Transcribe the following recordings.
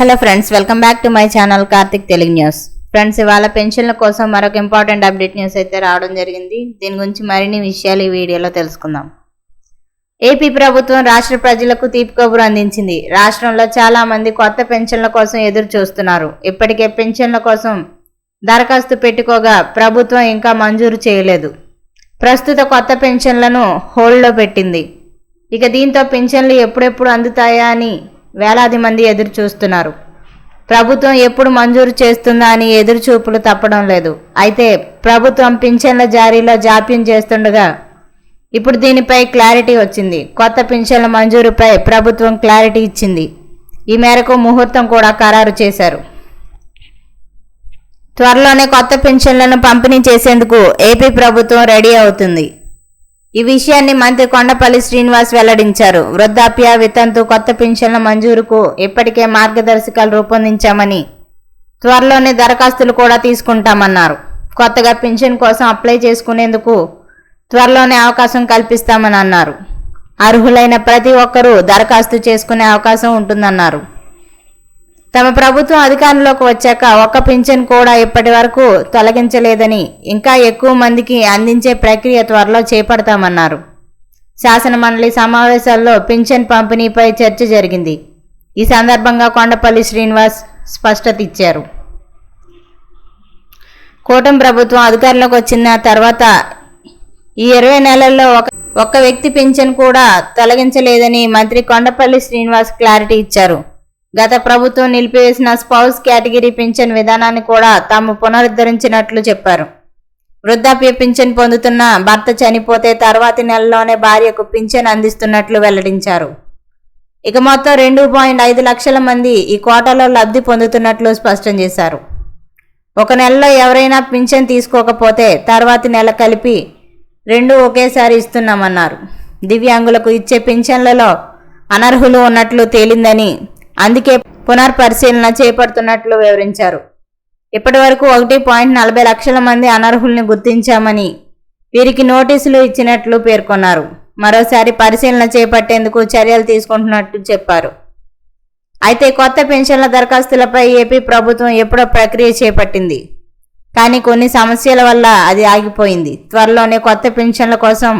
Hello friends welcome back to my channel Karthik Telugu news. Friends ఇవాళ పెన్షన్ల కోసం మరొక ఇంపార్టెంట్ అప్డేట్ న్యూస్ అయితే రావడం జరిగింది. దీని గురించి మరిన్ని విషయాలు ఈ వీడియోలో తెలుసుకుందాం. ఏపీ ప్రభుత్వం రాష్ట్ర ప్రజలకు తీపి కబురు అందించింది. రాష్ట్రంలో చాలా మంది కొత్త పెన్షన్ల కోసం ఎదురు చూస్తున్నారు. ఇప్పటికే పెన్షన్ల కోసం దరఖాస్తు పెట్టుకోగా ప్రభుత్వం ఇంకా మంజూరు చేయలేదు. ప్రస్తుత కొత్త పెన్షన్లను హోల్డ్లో పెట్టింది. ఇక దీంతో పెన్షన్లు ఎప్పుడెప్పుడు అందుతాయా అని వేలాది మంది ఎదురు చూస్తున్నారు. ప్రభుత్వం ఎప్పుడు మంజూరు చేస్తుందా అని ఎదురు చూపులు తప్పడం లేదు. అయితే ప్రభుత్వం పింఛన్ల జారీలో జాప్యం చేస్తుండగా ఇప్పుడు దీనిపై క్లారిటీ వచ్చింది. కొత్త పింఛన్ల మంజూరుపై ప్రభుత్వం క్లారిటీ ఇచ్చింది. ఈ మేరకు ముహూర్తం కూడా ఖరారు చేశారు. త్వరలోనే కొత్త పెన్షన్లను పంపిణీ చేసేందుకు ఏపీ ప్రభుత్వం రెడీ అవుతుంది. ఈ విషయాన్ని మంత్రి కొండపల్లి శ్రీనివాస్ వెల్లడించారు. వృద్ధాప్య వితంతు కొత్త పెన్షన్ల మంజూరుకు ఇప్పటికే మార్గదర్శకాలు రూపొందించామని త్వరలోనే దరఖాస్తులు కూడా తీసుకుంటామన్నారు. కొత్తగా పెన్షన్ కోసం అప్లై చేసుకునేందుకు త్వరలోనే అవకాశం కల్పిస్తామని అన్నారు. అర్హులైన ప్రతి ఒక్కరూ దరఖాస్తు చేసుకునే అవకాశం ఉంటుందన్నారు. తమ ప్రభుత్వం అధికారంలోకి వచ్చాక ఒక్క పింఛన్ కూడా ఇప్పటి వరకు తొలగించలేదని ఇంకా ఎక్కువ మందికి అందించే ప్రక్రియ త్వరలో చేపడతామన్నారు. శాసనమండలి సమావేశాల్లో పింఛన్ పంపిణీపై చర్చ జరిగింది. ఈ సందర్భంగా కొండపల్లి శ్రీనివాస్ స్పష్టత ఇచ్చారు. కూటమి ప్రభుత్వం అధికారంలోకి వచ్చిన తర్వాత ఈ ఇరవై నెలల్లో ఒక ఒక్క వ్యక్తి పింఛన్ కూడా తొలగించలేదని మంత్రి కొండపల్లి శ్రీనివాస్ క్లారిటీ ఇచ్చారు. గత ప్రభుత్వం నిలిపివేసిన స్పౌస్ కేటగిరీ పింఛన్ విధానాన్ని కూడా తాము పునరుద్ధరించినట్లు చెప్పారు. వృద్ధాప్య పింఛన్ పొందుతున్న భర్త చనిపోతే తర్వాతి నెలలోనే భార్యకు పింఛన్ అందిస్తున్నట్లు వెల్లడించారు. ఇక మొత్తం రెండు పాయింట్ ఐదు లక్షల మంది ఈ కోటాలో లబ్ధి పొందుతున్నట్లు స్పష్టం చేశారు. ఒక నెలలో ఎవరైనా పింఛన్ తీసుకోకపోతే తర్వాతి నెల కలిపి రెండు ఒకేసారి ఇస్తున్నామన్నారు. దివ్యాంగులకు ఇచ్చే పింఛన్లలో అనర్హులు ఉన్నట్లు తేలిందని అందుకే పునర్పరిశీలన చేపడుతున్నట్లు వివరించారు. ఇప్పటి వరకు ఒకటి పాయింట్ నలభై లక్షల మంది అనర్హుల్ని గుర్తించామని వీరికి నోటీసులు ఇచ్చినట్లు పేర్కొన్నారు. మరోసారి పరిశీలన చేపట్టేందుకు చర్యలు తీసుకుంటున్నట్టు చెప్పారు. అయితే కొత్త పెన్షన్ల దరఖాస్తులపై ఏపీ ప్రభుత్వం ఎప్పుడో ప్రక్రియ చేపట్టింది. కానీ కొన్ని సమస్యల వల్ల అది ఆగిపోయింది. త్వరలోనే కొత్త పెన్షన్ల కోసం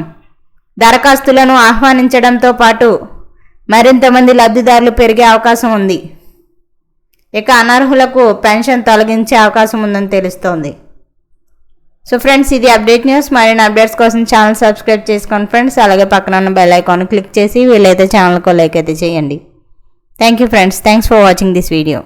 దరఖాస్తులను ఆహ్వానించడంతో పాటు మరింత మంది లబ్ధిదారులు పెరిగే అవకాశం ఉంది. ఇక అనర్హులకు పెన్షన్ తొలగించే అవకాశం ఉందని తెలుస్తోంది. సో ఫ్రెండ్స్ ఇది అప్డేట్ న్యూస్. మరిన్ని అప్డేట్స్ కోసం ఛానల్ సబ్స్క్రైబ్ చేసుకోండి ఫ్రెండ్స్. అలాగే పక్కన ఉన్న బెల్ ఐకాన్ క్లిక్ చేసి వీలైతే ఛానల్కు లైక్ అయితే చేయండి. Thank you friends. Thanks for watching this video.